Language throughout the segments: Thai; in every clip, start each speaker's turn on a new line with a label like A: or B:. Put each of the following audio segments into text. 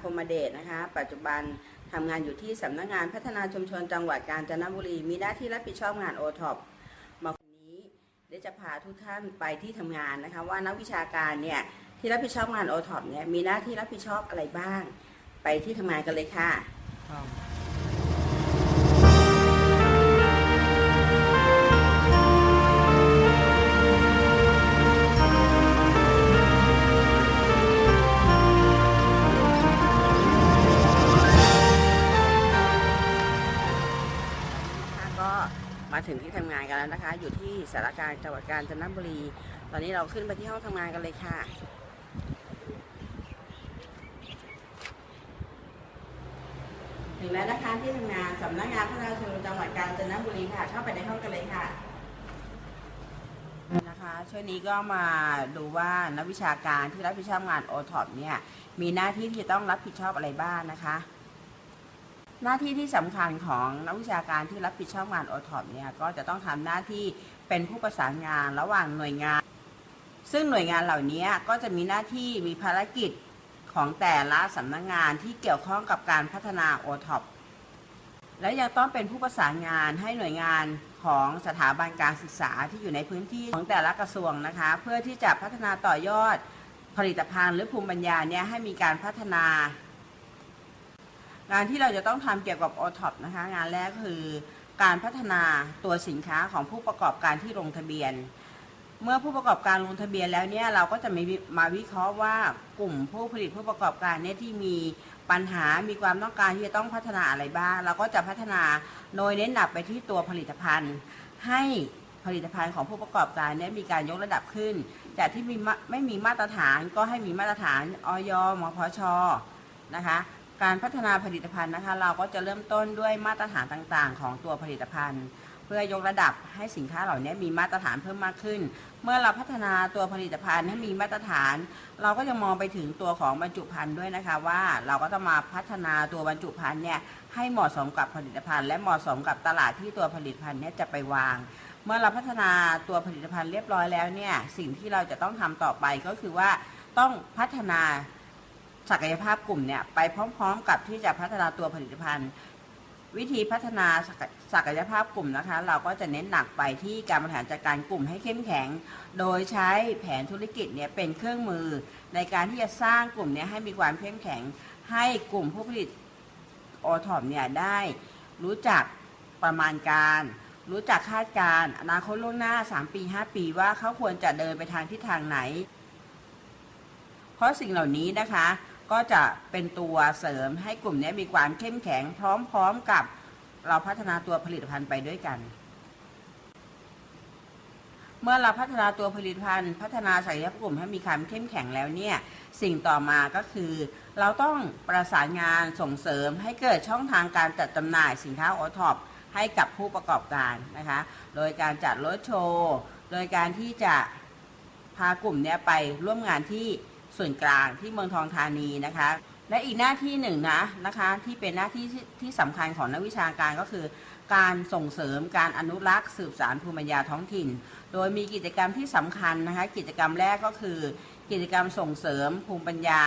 A: พรมเดชนะคะ ปัจจุบันทำงานอยู่ที่สำนักงานพัฒนาชุมชนจังหวัดกาญจนบุรี มีหน้าที่รับผิดชอบงานโอท็อปมาวันนี้เดี๋ยวจะพาทุกท่านไปที่ทำงานนะคะ ว่านักวิชาการเนี่ยที่รับผิดชอบงานโอท็อปเนี่ยมีหน้าที่รับผิดชอบอะไรบ้าง ไปที่ทำงานกันเลยค่ะค่ะ ถึงที่ทำงานกันแล้วนะคะ อยู่ที่สารการจังหวัดกาญจนบุรี ตอนนี้เราขึ้นไปที่ห้องทำงานกันเลยค่ะ ถึงแล้วนะคะที่ทำงานสำนักงานพัฒนาชุมชนจังหวัดกาญจนบุรีค่ะ เข้าไปในห้องกันเลยค่ะนะคะช่วงนี้ก็มาดูว่านักวิชาการที่รับผิดชอบงานโอท็อปเนี่ยมีหน้าที่ที่จะต้องรับผิดชอบอะไรบ้างนะคะ หน้าที่ที่สำคัญของนักวิชาการที่รับผิดชอบงานโอท็อปเนี่ยก็จะต้องทำหน้าที่เป็นผู้ประสานงานระหว่างหน่วยงาน ซึ่งหน่วยงานเหล่านี้ก็จะมีหน้าที่มีภารกิจของแต่ละสำนักงานที่เกี่ยวข้องกับการพัฒนาโอท็อปและยังต้องเป็นผู้ประสานงานให้หน่วยงานของสถาบันการศึกษาที่อยู่ในพื้นที่ของแต่ละกระทรวงนะคะ เพื่อที่จะพัฒนาต่อยอดผลิตภัณฑ์หรือภูมิปัญญาเนี่ยให้มีการพัฒนา งานที่เราจะต้องทำเกี่ยวกับ o t o p นะคะงานแรกคือการพัฒนาตัวสินค้าของผู้ประกอบการที่ลงทะเบียน เมื่อผู้ประกอบการลงทะเบียนแล้วเนี่ยเราก็จะมีมาวิเคราะห์ว่ากลุ่มผู้ผลิตผู้ประกอบการเนี่ยที่มีปัญหามีความต้องการที่จะต้องพัฒนาอะไรบ้าง เราก็จะพัฒนาโดยเน้นหนักไปที่ตัวผลิตภัณฑ์ ให้ผลิตภัณฑ์ของผู้ประกอบการเนี่ยมีการยกระดับขึ้น จากที่มีไม่มีมาตรฐานก็ให้มีมาตรฐานออยมพชนะคะ การพัฒนาผลิตภัณฑ์นะคะ เราก็จะเริ่มต้นด้วยมาตรฐานต่างๆ ของตัวผลิตภัณฑ์ เพื่อยกระดับให้สินค้าเหล่านี้มีมาตรฐานเพิ่มมากขึ้น เมื่อเราพัฒนาตัวผลิตภัณฑ์ให้มีมาตรฐาน เราก็จะมองไปถึงตัวของบรรจุภัณฑ์ด้วยนะคะ ว่าเราก็ต้องมาพัฒนาตัวบรรจุภัณฑ์เนี่ยให้เหมาะสมกับผลิตภัณฑ์ และเหมาะสมกับตลาดที่ตัวผลิตภัณฑ์เนี่ยจะไปวางเมื่อเราพัฒนาตัวผลิตภัณฑ์เรียบร้อยแล้วเนี่ยสิ่งที่เราจะต้องทำต่อไปก็คือว่าต้องพัฒนา ศักยภาพกลุ่มเนี่ยไปพร้อมๆ กับที่จะพัฒนาตัวผลิตภัณฑ์ วิธีพัฒนาศักยภาพกลุ่มนะคะ เราก็จะเน้นหนักไปที่การบริหารจัดการกลุ่มให้เข้มแข็ง โดยใช้แผนธุรกิจเนี่ยเป็นเครื่องมือ ในการที่จะสร้างกลุ่มเนี้ให้มีความเข้มแข็ง ให้กลุ่มผู้ผลิตโอทอมเนี่ยได้รู้จักประมาณการ รู้จักคาดการณ์อนาคตล่วงหน้า 3 ปี 5 ปีว่าเขาควรจะเดินไปทางทิศทางไหน เพราะสิ่งเหล่านี้นะคะ ก็จะเป็นตัวเสริมให้กลุ่มนี้มีความเข้มแข็ง พร้อมๆกับเราพัฒนาตัวผลิตภัณฑ์ไปด้วยกัน เมื่อเราพัฒนาตัวผลิตภัณฑ์ พัฒนาศักยภาพกลุ่มให้มีความเข้มแข็งแล้วเนี่ยสิ่งต่อมาก็คือ เราต้องประสานงานส่งเสริมให้เกิดช่องทางการจัดจำหน่ายสินค้าโอท็อปให้กับผู้ประกอบการนะคะ โดยการจัดรถโชว์ โดยการที่จะพากลุ่มเนี้ยไปร่วมงานที่ ส่วนกลางที่เมืองทองธานีนะคะ และอีกหน้าที่หนึ่งนะนะคะที่เป็นหน้าที่ที่สำคัญของนักวิชาการก็คือ การส่งเสริมการอนุรักษ์สืบสารภูมิปัญญาท้องถิ่น โดยมีกิจกรรมที่สำคัญนะคะกิจกรรมแรกก็คือ กิจกรรมส่งเสริมภูมิปัญญา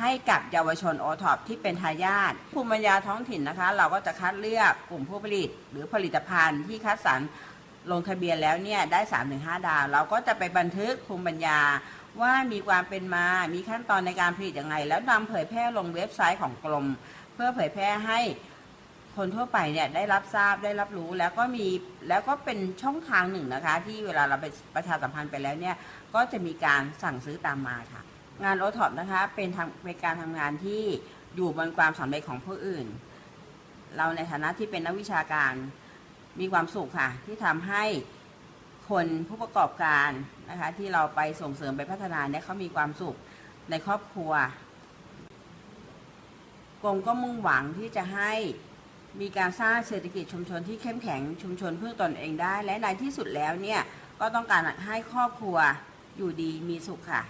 A: ให้กับเยาวชนโอท็อปที่เป็นทายาทภูมิปัญญาท้องถิ่นนะคะ เราก็จะคัดเลือกกลุ่มผู้ผลิต หรือผลิตภัณฑ์ที่คัดสรรลงทะเบียนแล้วเนี่ยได้ 3-5 ดาว เราก็จะไปบันทึกภูมิปัญญา ว่ามีความเป็นมา มีขั้นตอนในการผลิตยังไง แล้วนำเผยแพร่ลงเว็บไซต์ของกรม เพื่อเผยแพร่ให้คนทั่วไปเนี่ยได้รับทราบได้รับรู้แล้วก็มีแล้วก็เป็นช่องทางหนึ่งนะคะ ที่เวลาเราไปประชาสัมพันธ์ไปแล้วเนี่ยก็จะมีการสั่งซื้อตามมาค่ะ งานโอท็อปนะคะเป็นทางเป็นการทำงานที่อยู่บนความสำเร็จของผู้อื่น เราในฐานะที่เป็นนักวิชาการมีความสุขค่ะ ที่ทำให้ คนผู้ประกอบการนะคะ ที่เราไปส่งเสริมไปพัฒนาเนี่ยเขามีความสุขในครอบครัวกรมก็มุ่งหวังที่จะให้มีการสร้างเศรษฐกิจชุมชนที่เข้มแข็งชุมชนพึ่งตนเองได้ และในที่สุดแล้วเนี่ยก็ต้องการให้ครอบครัวอยู่ดีมีสุขค่ะ